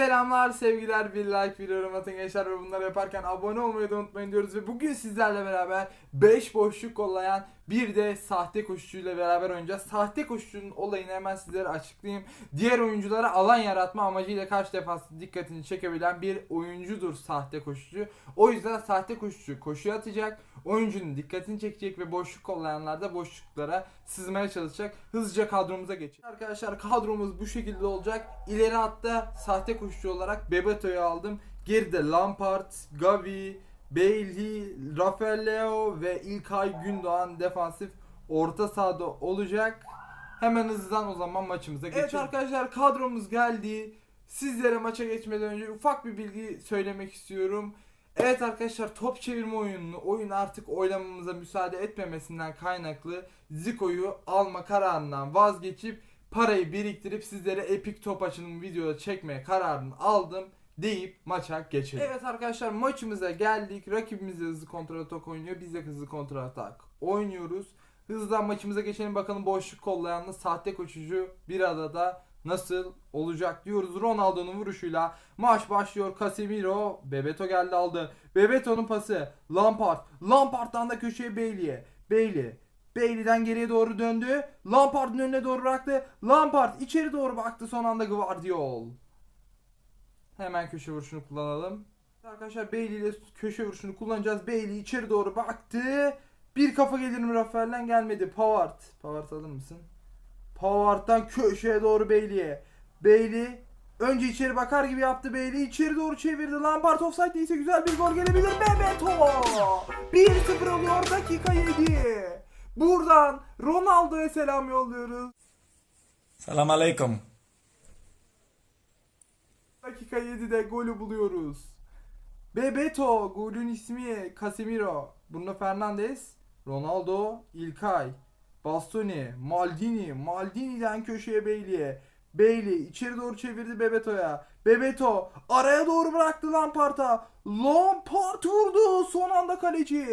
Selamlar sevgiler bir like bir yorum atın gençler ve bunları yaparken abone olmayı da unutmayın diyoruz ve bugün sizlerle beraber 5 boşluk kollayan bir de sahte koşucuyla beraber oynayacağız. Sahte koşucunun olayını hemen sizlere açıklayayım. Diğer oyunculara alan yaratma amacıyla karşı defansın dikkatini çekebilen bir oyuncudur sahte koşucu. O yüzden sahte koşucu koşu atacak, oyuncunun dikkatini çekecek ve boşluk kollayanlar boşluklara sızmaya çalışacak. Hızlıca kadromuza geçelim. Arkadaşlar kadromuz bu şekilde olacak. İleri hatta sahte koşucu olarak Bebeto'yu aldım. Geride Lampard, Gavi, Bailey, Rafael Leo ve İlkay Gündoğan defansif orta sahada olacak. Hemen hızlıdan o zaman maçımıza geçelim. Evet arkadaşlar kadromuz geldi. Sizlere maça geçmeden önce ufak bir bilgi söylemek istiyorum. Evet arkadaşlar top çevirme oyununu oyun artık oynamamıza müsaade etmemesinden kaynaklı Zico'yu alma kararından vazgeçip parayı biriktirip sizlere epik top açılımı videoda çekmeye kararını aldım deyip maça geçelim. Evet arkadaşlar maçımıza geldik. Rakibimiz de hızlı kontra atak oynuyor. Biz de hızlı kontra atak oynuyoruz. Hızlıdan maçımıza geçelim bakalım boşluk kollayanlı sahte koşucu bir adada nasıl olacak diyoruz. Ronaldo'nun vuruşuyla maç başlıyor. Casemiro, Bebeto geldi aldı. Bebeto'nun pası. Lampard. Lampard'dan da köşeye Bailey'e. Bailey. Bailey'den geriye doğru döndü. Lampard'ın önüne doğru bıraktı. Lampard içeri doğru baktı son anda Guardiol. Hemen köşe vuruşunu kullanalım. Arkadaşlar Bailey ile köşe vuruşunu kullanacağız. Bailey içeri doğru baktı. Bir kafa gelir mi Rafael'den gelmedi. Pavard. Pavard alır mısın? Pavard'dan köşeye doğru Bailey'e. Bailey önce içeri bakar gibi yaptı Bailey. içeri doğru çevirdi. Lampard offside değilse güzel bir gol gelebilir. Bebeto! 1-0 oluyor dakika 7. Buradan Ronaldo'ya selam yolluyoruz. Salam alaikum. Dakika 7'de golü buluyoruz. Bebeto, golün ismi Casemiro, Bruno Fernandes, Ronaldo, İlkay, Bastoni, Maldini, Maldini'den köşeye Bailey'e. Bailey içeri doğru çevirdi Bebeto'ya. Bebeto araya doğru bıraktı Lampard'a. Lampard vurdu son anda kaleci.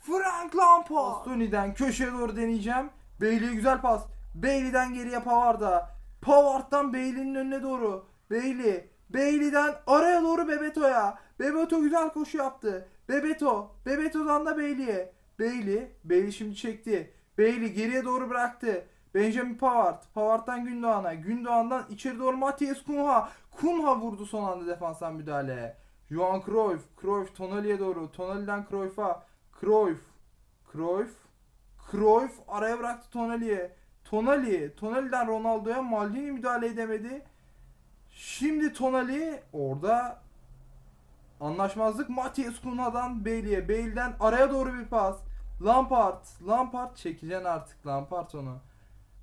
Frank Lampard. Bastoni'den köşeye doğru deneyeceğim. Bailey güzel pas. Bailey'den geriye Pavard'a. Pavard'dan Bailey'nin önüne doğru. Bailey. Bailey'den araya doğru Bebeto'ya. Bebeto güzel koşu yaptı. Bebeto. Bebeto'dan da Bailey'e. Bailey. Bailey şimdi çekti. Bailey geriye doğru bıraktı. Benjamin Pavard. Pavard'dan Gündoğan'a. Gündoğan'dan içeri doğru Matias Cunha. Cunha vurdu son anda defanstan müdahale. Johan Cruyff. Cruyff Tonali'ye doğru. Tonali'den Cruyff'a. Cruyff. Cruyff. Cruyff araya bıraktı Tonali'ye. Tonali. Tonali'den Ronaldo'ya Maldini müdahale edemedi. Şimdi Tonali orada anlaşmazlık Matias Cunha'dan Bailey'e. Bale'den araya doğru bir pas. Lampard. Lampard çekeceksin artık Lampard onu.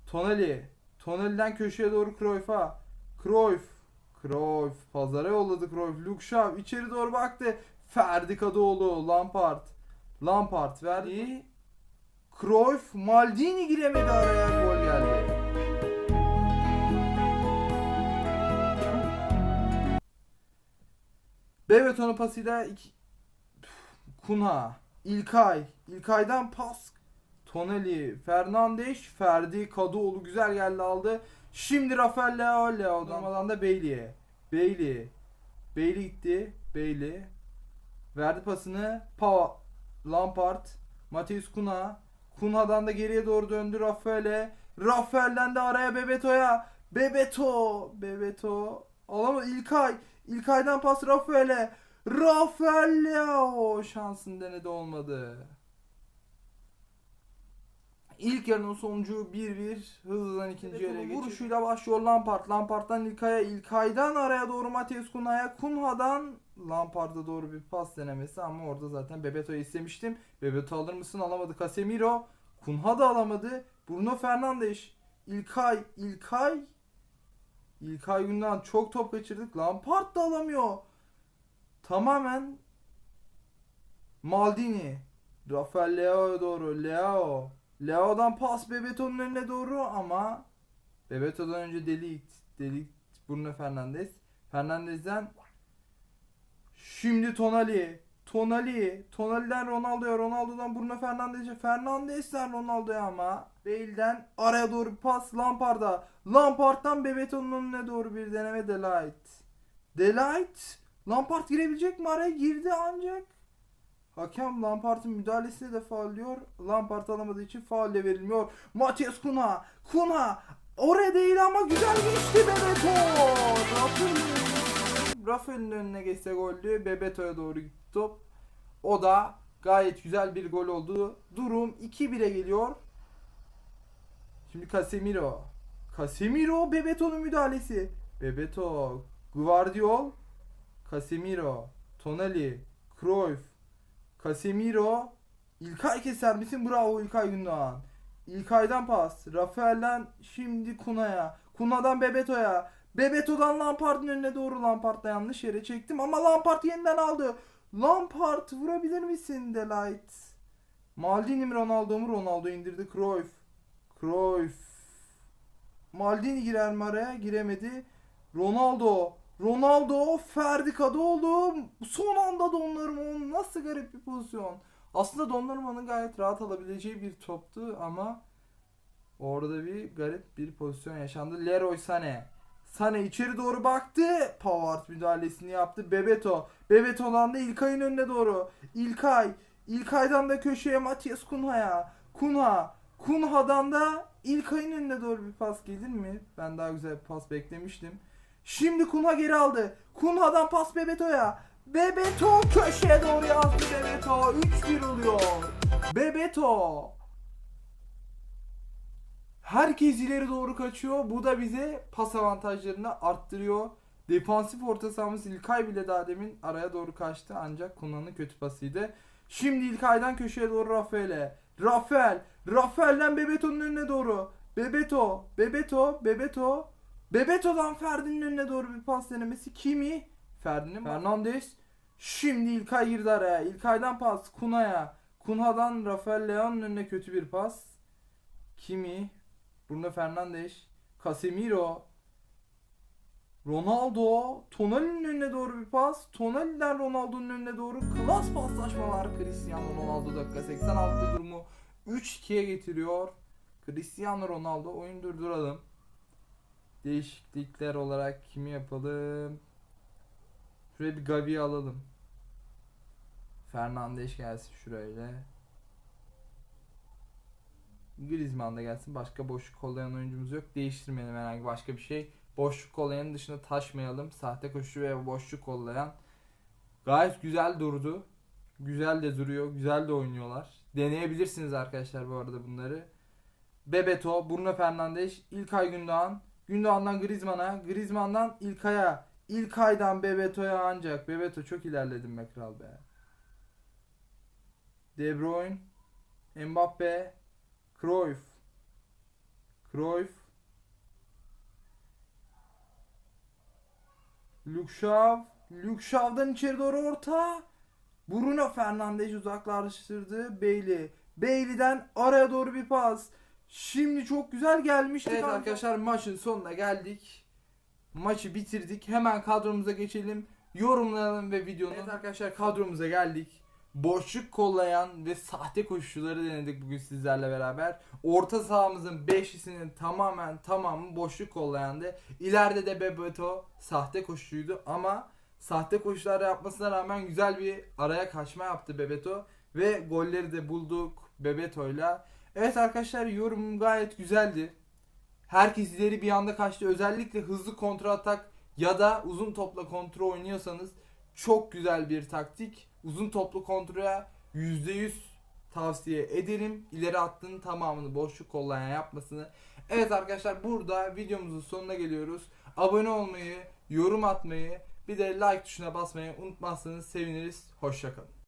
Tonali. Tonali'den köşeye doğru Cruyff'a. Cruyff. Cruyff. Pazara yolladı Cruyff. Luke Shaw içeri doğru baktı. Ferdi Kadıoğlu. Lampard. Lampard verdi. Cruyff. Maldini giremedi araya. Gol geldi. Bebeto'nun pasıyla iki... Kuna, İlkay, İlkay'dan pas. Tonali, Fernandes, Ferdi, Kadıoğlu güzel geldi aldı. Şimdi Rafael Leo, Leo'dan da Bailey'e. Bailey. Bailey gitti. Bailey. Verdi pasını. Pa Lampard. Mateus Kuna. Kuna'dan da geriye doğru döndü Rafael'e. Rafael'den de araya Bebeto'ya. Bebeto. Bebeto. Alamadı. İlkay. İlkay'dan pas Rafael'e. Rafael Leo şansın denedi olmadı. İlk yarının sonucu 1-1 hızlıdan ikinci yarıya geçiyor. Vuruşuyla başlıyor Lampard. Lampard'dan İlkay'a, İlkay'dan araya doğru Mateus Kunha'ya, Kunha'dan Lampard'a doğru bir pas denemesi ama orada zaten Bebeto'yu istemiştim. Bebeto alır mısın? Alamadı. Casemiro. Kunha da alamadı. Bruno Fernandes. İlkay, İlkay. İlkay Gündoğan çok top kaçırdık. Lampard da alamıyor. Tamamen Maldini. Rafael Leo'ya doğru. Leo. Leo'dan pas Bebeto'nun önüne doğru ama Bebeto'dan önce Delikt. Delikt Bruno Fernandes. Fernandes'den şimdi Tonali. Tonali. Tonali'den Ronaldo'ya. Ronaldo'dan Bruno Fernandes'e. Fernandes'ten Ronaldo'ya ama Bale'den araya doğru pas Lampard'a. Lampard'dan Bebeto'nun önüne doğru bir deneme Delight. Delight. Lampard girebilecek mi araya? Girdi ancak. Hakem Lampard'ın müdahalesine de faullüyor. Lampard alamadığı için faulle verilmiyor. Matias Kuna. Kuna. Oraya değil ama güzel geçti Bebeto. Rafael'in Rafael'in önüne geçse goldü. Bebeto'ya doğru gitti top. O da gayet güzel bir gol oldu. Durum 2-1'e geliyor. Şimdi Casemiro. Casemiro Bebeto'nun müdahalesi. Bebeto. Guardiol. Casemiro. Tonali. Cruyff. Casemiro. İlkay keser misin? Bravo İlkay Gündoğan. İlkay'dan pas. Rafael'den şimdi Kuna'ya. Kuna'dan Bebeto'ya. Bebeto'dan Lampard'ın önüne doğru Lampard'la yanlış yere çektim ama Lampard yeniden aldı. Lampard vurabilir misin Delight? Maldini mi Ronaldo mu? Ronaldo indirdi. Cruyff. Cruyff. Maldini girer mi araya? Giremedi. Ronaldo. Ronaldo. Ferdi Kadıoğlu. Son anda Donnarumma. Nasıl garip bir pozisyon. Aslında Donnarumma'nın gayet rahat alabileceği bir toptu ama orada bir garip bir pozisyon yaşandı. Leroy Sané. Sané içeri doğru baktı. Pavard müdahalesini yaptı. Bebeto. Bebeto'dan da İlkay'ın önüne doğru. İlkay. İlkay'dan da köşeye Matias Kunha'ya. Kunha. Kunha'dan da İlkay'ın önüne doğru bir pas gelir mi? Ben daha güzel bir pas beklemiştim. Şimdi Kunha geri aldı. Kunha'dan pas Bebeto'ya. Bebeto köşeye doğru yazdı Bebeto. 3-1 oluyor. Bebeto. Herkes ileri doğru kaçıyor. Bu da bize pas avantajlarını arttırıyor. Defansif orta sahamız İlkay bile daha demin araya doğru kaçtı ancak Kuna'nın kötü pasıydı. Şimdi İlkay'dan köşeye doğru Rafael'e. Rafael. Rafael'den Bebeto'nun önüne doğru. Bebeto. Bebeto. Bebeto. Bebeto'dan Ferdi'nin önüne doğru bir pas denemesi. Kimi? Ferdi'nin. Fernandes. Şimdi İlkay girdi araya. İlkay'dan pas Kuna'ya. Kunha'dan Rafael Leon'un önüne kötü bir pas. Kimi? Bruno Fernandes. Casemiro. Ronaldo. Tonali'nin önüne doğru bir pas. Tonali'den Ronaldo'nun önüne doğru klas paslaşmalar. Cristiano Ronaldo dakika 86 durumu 3-2'ye getiriyor. Cristiano Ronaldo oyun durduralım. Değişiklikler olarak kimi yapalım? Şuraya bir Gavi'yi alalım. Fernandes gelsin şurayla. Griezmann da gelsin. Başka boşluk kollayan oyuncumuz yok. Değiştirmeyelim herhangi başka bir şey. Boşluk kollayanın dışında taşmayalım. Sahte koşu ve boşluk kollayan. Gayet güzel durdu. Güzel de duruyor. Güzel de oynuyorlar. Deneyebilirsiniz arkadaşlar bu arada bunları. Bebeto, Bruno Fernandes, İlkay Gündoğan. Gündoğan'dan Griezmann'a, Griezmann'dan İlkay'a. İlkay'dan Bebeto'ya ancak. Bebeto çok ilerledim be kral be. De Bruyne, Mbappe, Cruyff. Cruyff. Luke Shaw'dan içeri doğru orta. Bruno Fernandes uzaklaştırdı. Bailey. Bailey'den araya doğru bir pas. Şimdi çok güzel gelmiştik. Evet arkadaşlar maçın sonuna geldik. Maçı bitirdik. Hemen kadromuza geçelim. Yorumlayalım ve videonu. Evet arkadaşlar kadromuza geldik. Boşluk kollayan ve sahte koşucuları denedik bugün sizlerle beraber. Orta sahamızın beşlisinin tamamen tamamı boşluk kollayandı. İleride de Bebeto sahte koşucuydu ama sahte koşular yapmasına rağmen güzel bir araya kaçma yaptı Bebeto. Ve golleri de bulduk Bebeto'yla. Evet arkadaşlar yorumum gayet güzeldi. Herkes ileri bir anda kaçtı. Özellikle hızlı kontra atak ya da uzun topla kontra oynuyorsanız çok güzel bir taktik. Uzun toplu kontraya %100 tavsiye ederim. İleri attığın tamamını boşluk kollayan yapmasını. Evet arkadaşlar burada videomuzun sonuna geliyoruz. Abone olmayı, yorum atmayı, bir de like tuşuna basmayı unutmazsanız seviniriz. Hoşçakalın.